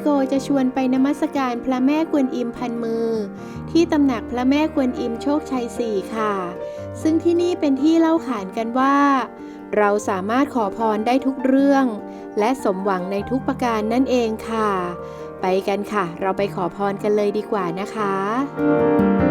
โกจะชวนไปนมัสการพระแม่กวนอิมพันมือ ที่ตำหนักพระแม่กวนอิมโชคชัยสี่ค่ะ ซึ่งที่นี่เป็นที่เล่าขานกันว่า เราสามารถขอพรได้ทุกเรื่อง และสมหวังในทุกประการนั่นเองค่ะ ไปกันค่ะ เราไปขอพรกันเลยดีกว่านะคะ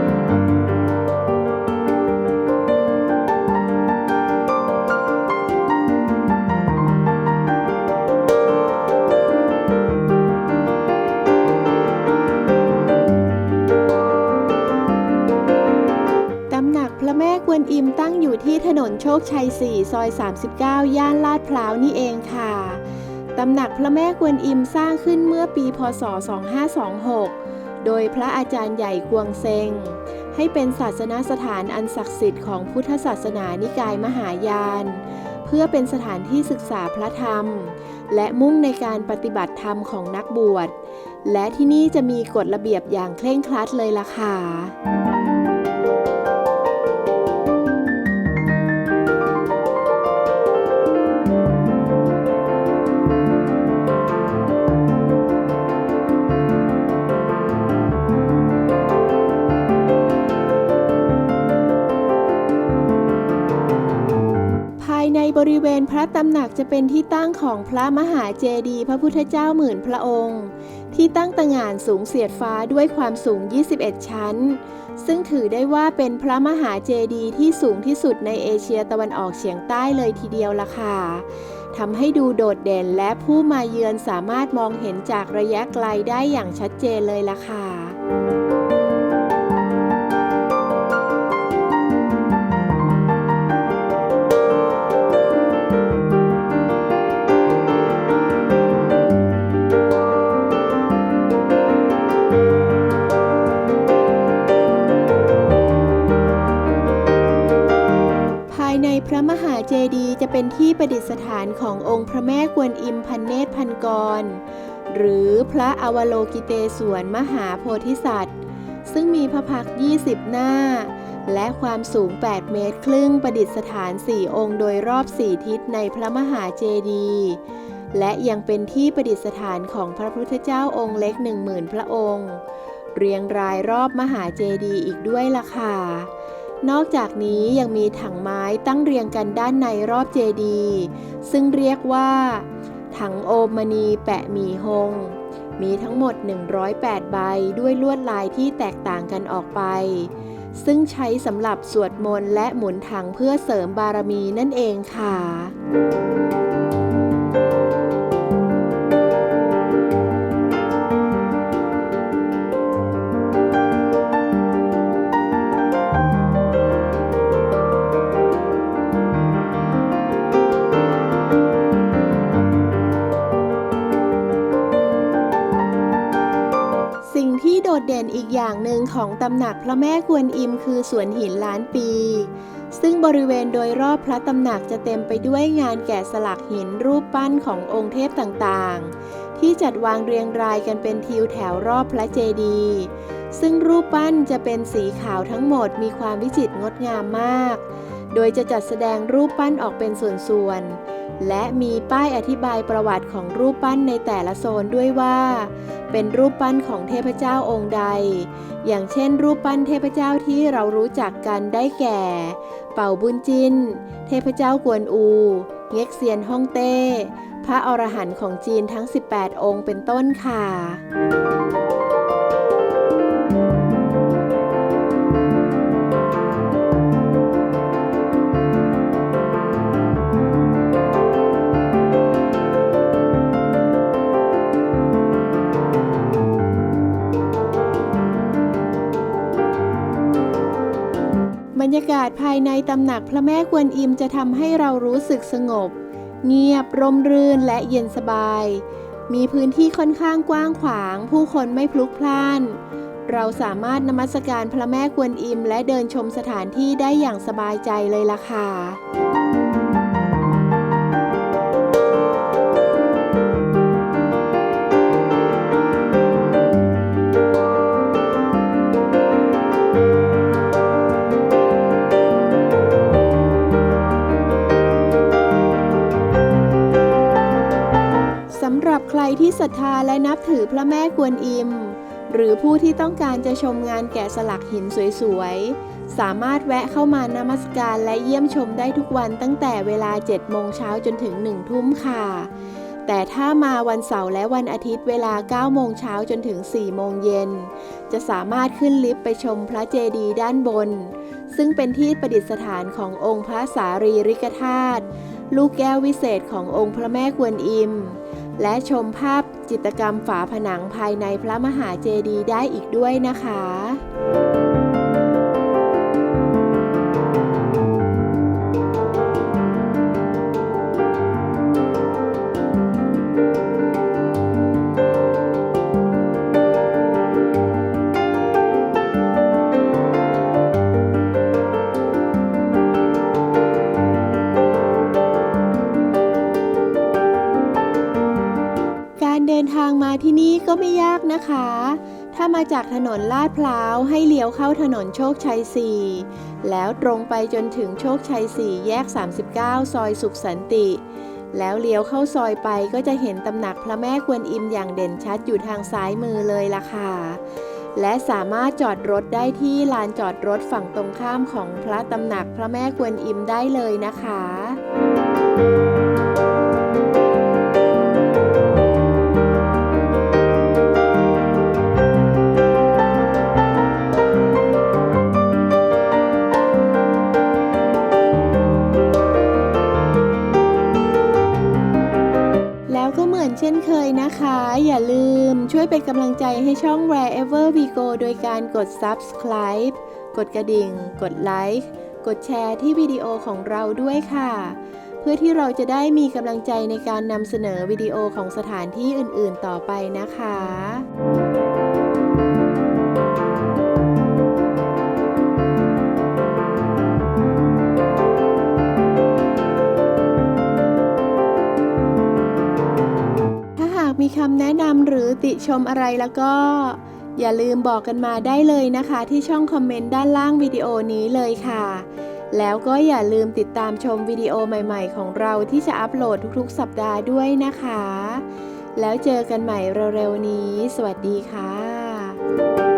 กวนอิมตั้งอยู่ที่ถนนโชคชัย 4 ซอย 39 ย่านลาดพร้าวนี่เองค่ะตำหนักพระแม่กวนอิมสร้างขึ้นเมื่อปี พศ 2526 โดยพระอาจารย์ใหญ่กวงเซง ให้เป็นศาสนสถานอันศักดิ์สิทธิ์ของพุทธศาสนานิกายมหายาน เพื่อเป็นสถานที่ศึกษาพระธรรม และมุ่งในการปฏิบัติธรรมของนักบวช และที่นี่จะมีกฎระเบียบอย่างเคร่งครัดเลยล่ะค่ะ บริเวณพระตำหนักจะเป็นที่ตั้งของพระมหาเจดีย์พระพุทธเจ้าหมื่นพระองค์ ที่ตั้งตระหง่านสูงเสียดฟ้าด้วยความสูง 21 ชั้น ซึ่งถือได้ว่าเป็นพระมหาเจดีย์ที่สูงที่สุดในเอเชียตะวันออกเฉียงใต้เลยทีเดียวล่ะค่ะทำให้ดูโดดเด่นและผู้มาเยือนสามารถมองเห็นจากระยะไกลได้อย่างชัดเจนเลยล่ะค่ะ ในพระมหาเจดีย์จะเป็นที่ประดิษฐานขององค์พระแม่กวนอิมพันเนตรพันกร หรือพระอวโลกิเตศวรมหาโพธิสัตว์ ซึ่งมีพระพัก 20 หน้า และความสูง 8 เมตรครึ่งประดิษฐาน 4 องค์โดยรอบ 4 ทิศในพระมหาเจดีย์และยังเป็นที่ประดิษฐานของพระพุทธเจ้าองค์เล็ก 10,000 พระองค์ เรียงรายรอบมหาเจดีย์อีกด้วยล่ะค่ะ นอกจากนี้ยังมีถังไม้ตั้งเรียงกันด้านในรอบเจดีย์ซึ่งเรียกว่า ถังโอมณีแปะหมี่ฮงมีทั้งหมด 108 ใบด้วยลวดลายที่แตกต่างกันออกไป ซึ่งใช้สำหรับสวดมนต์และหมุนถังเพื่อเสริมบารมีนั่นเองค่ะ งของตำหนักพระแม่กวนอิมคือสวนหินล้านปี ซึ่งบริเวณโดยรอบพระตำหนักจะเต็มไปด้วยงานแกะสลักหินรูปปั้นขององค์เทพต่างๆ ที่จัดวางเรียงรายกันเป็นทิวแถวรอบพระเจดีย์ซึ่งรูปปั้นจะเป็นสีขาวทั้งหมดมีความวิจิตรงดงามมาก โดยจะจัดแสดงรูปปั้นออกเป็นส่วนๆ และมีป้ายอธิบายประวัติของรูปปั้นในแต่ละโซนด้วยว่า เป็นรูปปั้นของเทพเจ้าองค์ใด อย่างเช่น รูปปั้นเทพเจ้าที่เรารู้จักกันได้แก่ เป่าบุญจิน เทพเจ้ากวนอู เง็กเซียนฮ่องเต้ พระอรหันต์ของจีนทั้ง 18 องค์เป็นต้นค่ะากาศภายในตำหนักพระแม่กวนอิมจะทำให้เรารู้สึกสงบ เงียบร่มรื่นและเย็นสบาย มีพื้นที่ค่อนข้างกว้างขวาง ผู้คนไม่พลุกพล่าน เราสามารถนมัสการพระแม่กวนอิม และเดินชมสถานที่ได้อย่างสบายใจเลยล่ะค่ะำหรับใครที่ศรัทธาและนับถือพระแม่กวนอิม หรือผู้ที่ต้องการจะชมงานแกะสลักหินสวยๆ สามารถแวะเข้ามานมัสการและเยี่ยมชมได้ทุกวันตั้งแต่เวลา 7 โมงเช้าจนถึง 1 ทุ่มค่ะ แต่ถ้ามาวันเสาร์และวันอาทิตย์เวลา 9 โมงเช้าจนถึง 4 โมงเย็น จะสามารถขึ้นลิฟต์ไปชมพระเจดีย์ด้านบน ซึ่งเป็นที่ประดิษฐานขององค์พระสารีริกธาตุลูกแก้ววิเศษขององค์พระแม่กวนอิม และชมภาพจิตรกรรมฝาผนังภายในพระมหาเจดีย์ได้อีกด้วยนะคะ เดินทางมาที่นี่ก็ไม่ยากนะคะ ถ้ามาจากถนนลาดพร้าวให้เลี้ยวเข้าถนนโชคชัย 4 แล้วตรงไปจนถึงโชคชัย 4 แยก 39 ซอยสุขสันติ แล้วเลี้ยวเข้าซอยไปก็จะเห็นตำหนักพระแม่กวนอิมอย่างเด่นชัดอยู่ทางซ้ายมือเลยล่ะค่ะและสามารถจอดรถได้ที่ลานจอดรถฝั่งตรงข้ามของพระตำหนักพระแม่กวนอิมได้เลยนะคะ นะคะ อย่าลืมช่วยเป็นกำลังใจให้ช่อง Wherever We Go โดยการกด Subscribe กดกระดิ่ง กดไลค์ กดแชร์ที่วิดีโอของเราด้วยค่ะ เพื่อที่เราจะได้มีกำลังใจในการนำเสนอวิดีโอของสถานที่อื่นๆต่อไปนะคะ คำแนะนำหรือติชมอะไรแล้วก็ อย่าลืมบอกกันมาได้เลยนะคะ ที่ช่องคอมเมนต์ด้านล่างวิดีโอนี้เลยค่ะ แล้วก็อย่าลืมติดตามชมวิดีโอใหม่ๆ ของเราที่จะอัปโหลดทุกๆ สัปดาห์ด้วยนะคะ แล้วเจอกันใหม่เร็วๆนี้ สวัสดีค่ะ